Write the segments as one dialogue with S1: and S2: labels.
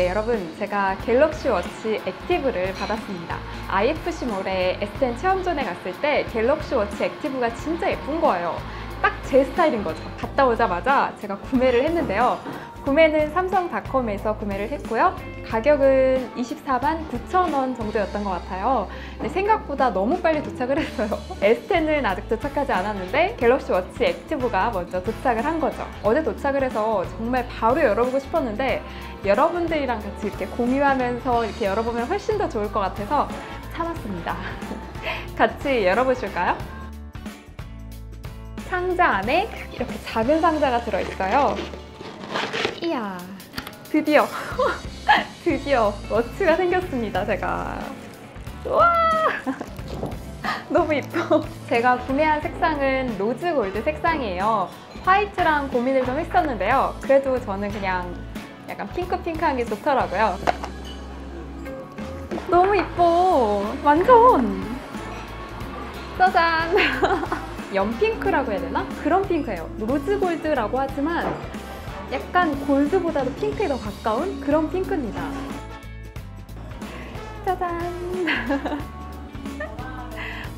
S1: 네, 여러분, 제가 갤럭시 워치 액티브를 받았습니다. IFC몰에 S10 체험존에 갔을 때 갤럭시 워치 액티브가 진짜 예쁜 거예요. 딱 제 스타일인 거죠. 갔다 오자마자 제가 구매를 했는데요. 구매는 삼성닷컴에서 구매를 했고요. 가격은 24만 9천 원 정도였던 것 같아요. 생각보다 너무 빨리 도착을 했어요. S10은 아직 도착하지 않았는데 갤럭시 워치 액티브가 먼저 도착을 한 거죠. 어제 도착을 해서 정말 바로 열어보고 싶었는데 여러분들이랑 같이 이렇게 공유하면서 이렇게 열어보면 훨씬 더 좋을 것 같아서 참았습니다. 같이 열어보실까요? 상자 안에 이렇게 작은 상자가 들어있어요. 이야, 드디어, 드디어 워치가 생겼습니다, 제가. 와! 너무 이뻐. 제가 구매한 색상은 로즈 골드 색상이에요. 화이트랑 고민을 좀 했었는데요. 그래도 저는 그냥 약간 핑크핑크한 게 좋더라고요. 너무 이뻐. 완전. 짜잔. 연핑크라고 해야 되나? 그런 핑크예요. 로즈 골드라고 하지만 약간 골드보다도 핑크에 더 가까운 그런 핑크입니다. 짜잔!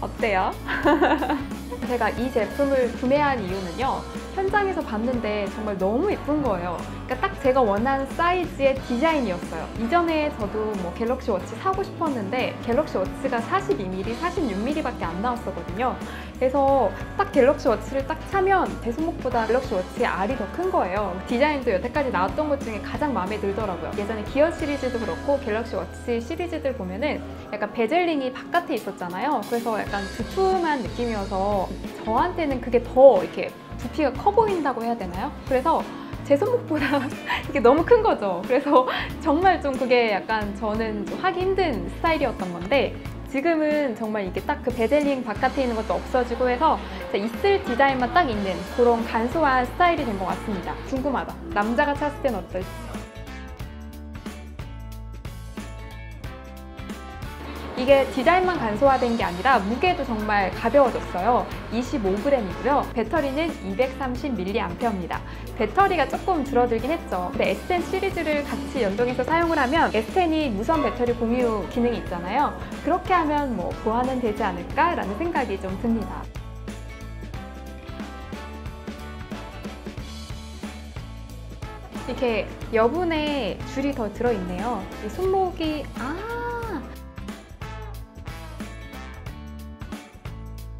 S1: 어때요? 제가 이 제품을 구매한 이유는요. 현장에서 봤는데 정말 너무 예쁜 거예요. 그러니까 딱 제가 원하는 사이즈의 디자인이었어요. 이전에 저도 뭐 갤럭시 워치 사고 싶었는데 갤럭시 워치가 42mm, 46mm밖에 안 나왔었거든요. 그래서 딱 갤럭시 워치를 딱 차면 제 손목보다 갤럭시 워치의 알이 더 큰 거예요. 디자인도 여태까지 나왔던 것 중에 가장 마음에 들더라고요. 예전에 기어 시리즈도 그렇고 갤럭시 워치 시리즈들 보면은 약간 베젤링이 바깥에 있었잖아요. 그래서 약간 두툼한 느낌이어서 저한테는 그게 더 이렇게 부피가 커 보인다고 해야 되나요? 그래서 제 손목보다 이게 너무 큰 거죠. 그래서 정말 좀 그게 약간 저는 좀 하기 힘든 스타일이었던 건데 지금은 정말 이게 딱 그 베젤링 바깥에 있는 것도 없어지고 해서 있을 디자인만 딱 있는 그런 간소한 스타일이 된 것 같습니다. 궁금하다. 남자가 찼을 땐 어떨지. 이게 디자인만 간소화된 게 아니라 무게도 정말 가벼워졌어요. 25g이고요. 배터리는 230mAh입니다. 배터리가 조금 줄어들긴 했죠. 근데 S10 시리즈를 같이 연동해서 사용을 하면 S10이 무선 배터리 공유 기능이 있잖아요. 그렇게 하면 뭐 보완은 되지 않을까라는 생각이 좀 듭니다. 이렇게 여분의 줄이 더 들어있네요. 이 손목이 아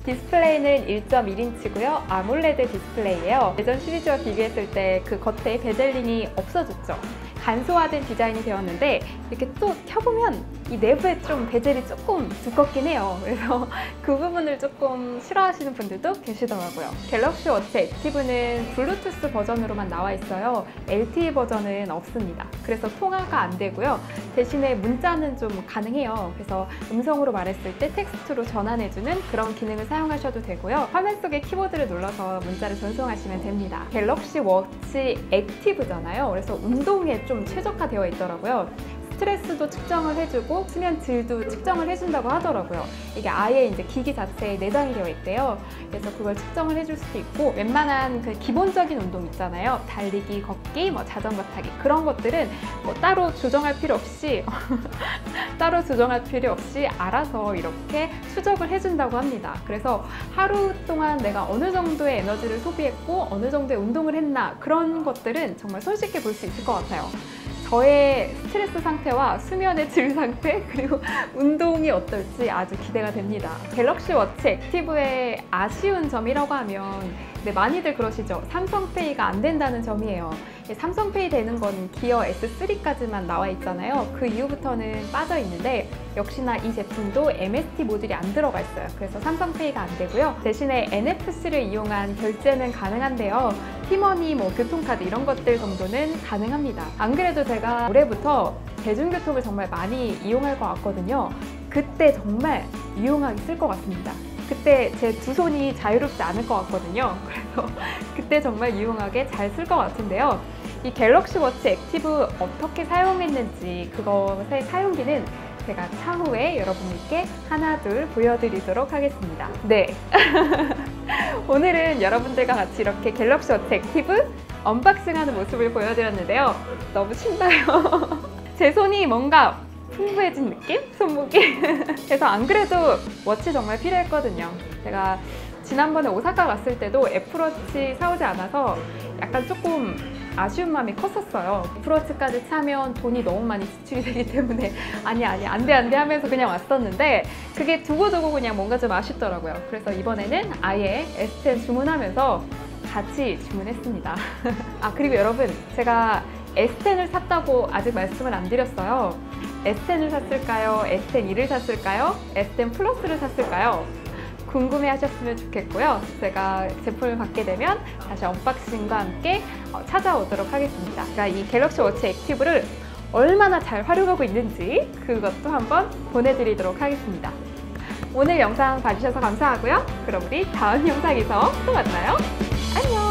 S1: 디스플레이는 1.1인치고요. 아몰레드 디스플레이예요. 예전 시리즈와 비교했을 때 그 겉에 베젤링이 없어졌죠. 간소화된 디자인이 되었는데 이렇게 또 켜보면 이 내부에 좀 베젤이 조금 두껍긴 해요. 그래서 그 부분을 조금 싫어하시는 분들도 계시더라고요. 갤럭시 워치 액티브는 블루투스 버전으로만 나와 있어요. LTE 버전은 없습니다. 그래서 통화가 안 되고요. 대신에 문자는 좀 가능해요. 그래서 음성으로 말했을 때 텍스트로 전환해주는 그런 기능을 사용하셔도 되고요. 화면 속에 키보드를 눌러서 문자를 전송하시면 됩니다. 갤럭시 워치 액티브잖아요. 그래서 운동에 좀 최적화되어 있더라고요. 스트레스도 측정을 해주고 수면 질도 측정을 해준다고 하더라고요. 이게 아예 이제 기기 자체에 내장이 되어 있대요. 그래서 그걸 측정을 해줄 수도 있고 웬만한 그 기본적인 운동 있잖아요. 달리기, 걷기, 뭐 자전거 타기 그런 것들은 뭐 따로 조정할 필요 없이 따로 조정할 필요 없이 알아서 이렇게 추적을 해준다고 합니다. 그래서 하루 동안 내가 어느 정도의 에너지를 소비했고 어느 정도의 운동을 했나 그런 것들은 정말 손쉽게 볼 수 있을 것 같아요. 저의 스트레스 상태와 수면의 질 상태 그리고 운동이 어떨지 아주 기대가 됩니다. 갤럭시 워치 액티브의 아쉬운 점이라고 하면 네, 많이들 그러시죠. 삼성페이가 안 된다는 점이에요. 삼성페이 되는 건 기어 S3까지만 나와 있잖아요. 그 이후부터는 빠져 있는데 역시나 이 제품도 MST 모듈이 안 들어가 있어요. 그래서 삼성페이가 안 되고요. 대신에 NFC를 이용한 결제는 가능한데요. 티머니, 뭐 교통카드 이런 것들 정도는 가능합니다. 안 그래도 제가 올해부터 대중교통을 정말 많이 이용할 것 같거든요. 그때 정말 유용하게 쓸 것 같습니다. 그때 제 두 손이 자유롭지 않을 것 같거든요. 그래서 그때 정말 유용하게 잘 쓸 것 같은데요. 이 갤럭시 워치 액티브 어떻게 사용했는지 그것의 사용기는 제가 차후에 여러분께 하나 둘 보여드리도록 하겠습니다. 네. 오늘은 여러분들과 같이 이렇게 갤럭시 워치 액티브 언박싱하는 모습을 보여드렸는데요. 너무 신나요. 제 손이 뭔가 풍부해진 느낌? 손목이? 그래서 안 그래도 워치 정말 필요했거든요. 제가 지난번에 오사카 갔을 때도 애플워치 사오지 않아서 약간 조금 아쉬운 마음이 컸었어요. 애플워치까지 차면 돈이 너무 많이 지출이 되기 때문에 아니 아니 안돼 안돼 하면서 그냥 왔었는데 그게 두고두고 그냥 뭔가 좀 아쉽더라고요. 그래서 이번에는 아예 S10 주문하면서 같이 주문했습니다. 아 그리고 여러분 제가 S10을 샀다고 아직 말씀을 안 드렸어요. S10을 샀을까요? S10 2를 샀을까요? S10 플러스를 샀을까요? 궁금해 하셨으면 좋겠고요. 제가 제품을 받게 되면 다시 언박싱과 함께 어, 찾아오도록 하겠습니다. 제가 이 갤럭시 워치 액티브를 얼마나 잘 활용하고 있는지 그것도 한번 보내드리도록 하겠습니다. 오늘 영상 봐주셔서 감사하고요. 그럼 우리 다음 영상에서 또 만나요. 안녕!